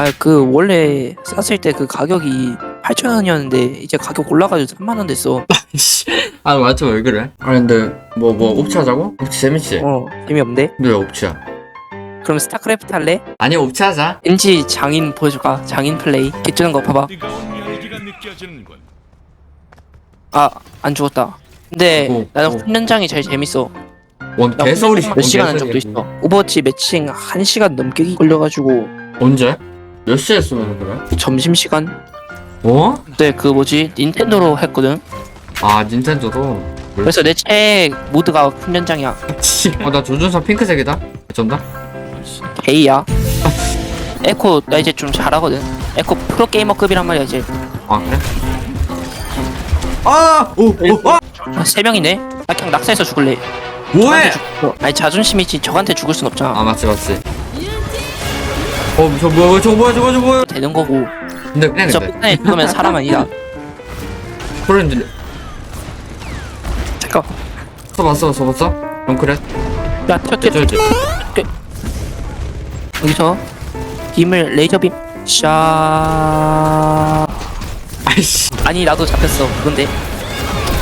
아 그 원래 샀을 때 그 가격이 8,000원이었는데 이제 가격 올라가지고 3만 원 됐어. 아 맞죠 왜 그래? 아 근데 뭐뭐 옵치 하자고? 옵치 재밌지? 어 재미없네. 근데 왜 옵치야? 그럼 스타크래프트 할래? 아니 옵치 하자 NG 장인 보여줄까? 장인 플레이. 개쩌는 거 봐봐. 뜨거운 열기가 느껴지는군. 아 안 죽었다. 근데 오, 나는 오. 훈련장이 제일 재밌어. 원 나 개소리 훈련장 몇 시간 한 적도 있어. 오버워치 매칭 1 시간 넘게 걸려가지고 언제? 몇 시에 쓰면 그래? 점심시간? 어? 그때 그 뭐지 닌텐도로 했거든. 아 닌텐도로 그래서 내 책 모드가 훈련장이야. 어나 조준선 핑크색이다 어쩐다? 게이야. 에코 나 이제 좀 잘하거든. 에코 프로게이머급이란 말이야 이제. 아 그래? 아! 오! 오! 아! 아, 세 명이네. 나 그냥 낙사해서 죽을래. 뭐해! 저한테 죽- 아니 자존심이 있지 저한테 죽을 순 없잖아. 아 맞지 맞지 어 저 뭐야 저거 뭐야 저거 저거 뭐야 되는 거고. 근데 그냥 저 근데 폭탄에 죽으면 사람 아니다. 프렌드 잠깐. 써봤어 써봤어? 덩크렛? 야 튀어 튀어 저 튀어. 저 여기서 빔을 레이저빔. 샤. 아이씨 아니 나도 잡혔어. 그건데.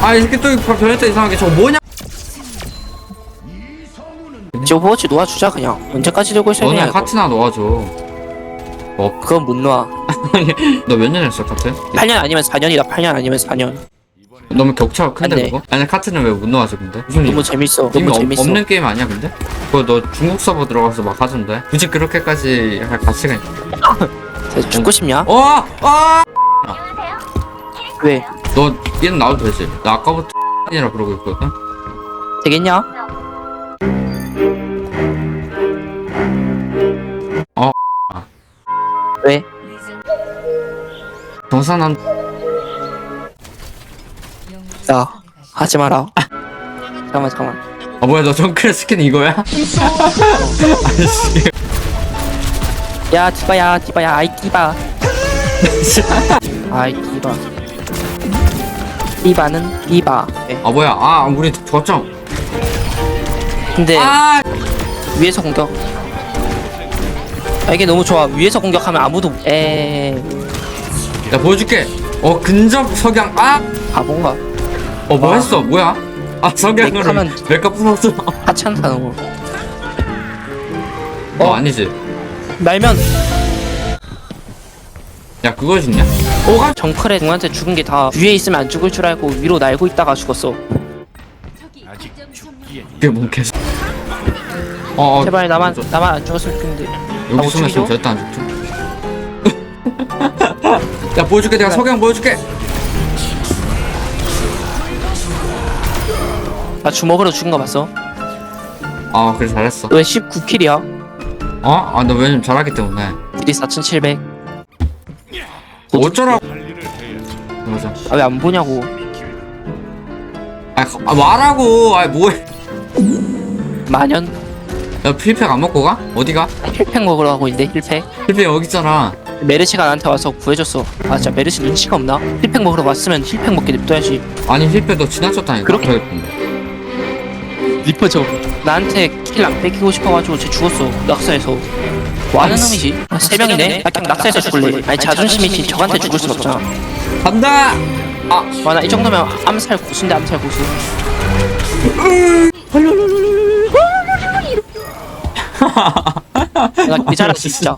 아이 새끼 또 변했다 이상하게 저거 뭐냐? 이제 오버워치 놓아주자 그냥. 언제까지 들고 있어야 되냐 너는 이거. 카트나 놓아줘 그건 못 놓아. 너 몇 년 했어 카트? 8년 아니면 4년이다. 8년 아니면 4년. 너무 격차가 큰데 안 돼. 그거? 아니 카트는 왜 못 놓아줘 근데? 무슨 일 너무 재밌어. 이미 너무 없- 재밌어. 없는 게임 아니야 근데? 그거 너 중국 서버 들어가서 막 하던데? 굳이 그렇게까지 할 가치가 있... 자, 죽고 싶냐? 어! 아! 왜? 너 얘는 나와도 되지 나 아까부터 이라 그러고 있거든? 되겠냐? 정산한 야 하지 마라. 잠깐만 잠깐만. 아 뭐야 너 정크레 스킨 이거야? 아이씨 야 디바야 디바야 아이 디바. 아이 디바. 디바는 디바. 네. 아 뭐야 아 우리 저점 근데 아! 위에서 공격. 아, 이게 너무 좋아. 위에서 공격하면 아무도 에 나 보여줄게 어 근접 석양 아! 바본가? 어 뭐 와. 했어 뭐야? 아 석양으로 맥가 부쉈어 하찮다는 거. 어 어. 아니지 날면 야 그거 짓냐? 오가 정클에 공한테 죽은 게 다 위에 있으면 안 죽을 줄 알고 위로 날고 있다가 죽었어. 아직 죽기에 이게 뭔 개소 어, 어 제발 나만 저- 나만 안 죽었으면 좋겠는데. 여기 못 숨었으면 죽이죠? 절대 안 죽죠 야 보여줄게 내가 석양 보여줄게 나 주먹으로 죽은 거 봤어? 아 그래 잘했어 왜 19킬이야? 어? 아너 왜냐면 잘하기 때문에 딜이 4,700. 어쩌라고. 맞아 아 왜 안 보냐고. 아, 가- 아 말하고 아 뭐해 만연 야 필팩 안 먹고 가? 어디 가? 힐팩 먹으러 가고 있는데 힐팩. 필팩 여기 있잖아 메르시가 나한테 와서 구해줬어. 아 진짜 메르시 눈치가 없나? 힐팩 먹으러 왔으면 힐팩 먹게 냅둬야지. 아니 필팩 너 지나쳤다니까 그렇게- 그랬던데. 리퍼죠. 나한테 킬 안 뺏기고 싶어가지고 쟤 죽었어. 낙사해서. 와는 아이씨. 놈이지. 아, 세 명이네. 나 그냥 낙사해서 죽을래. 아니 자존심이 있지. 저한테 죽을 순 없잖아. 간다 와나 이 정도면 암살 고수인데 암살 고수. 나 개잘했어 진짜.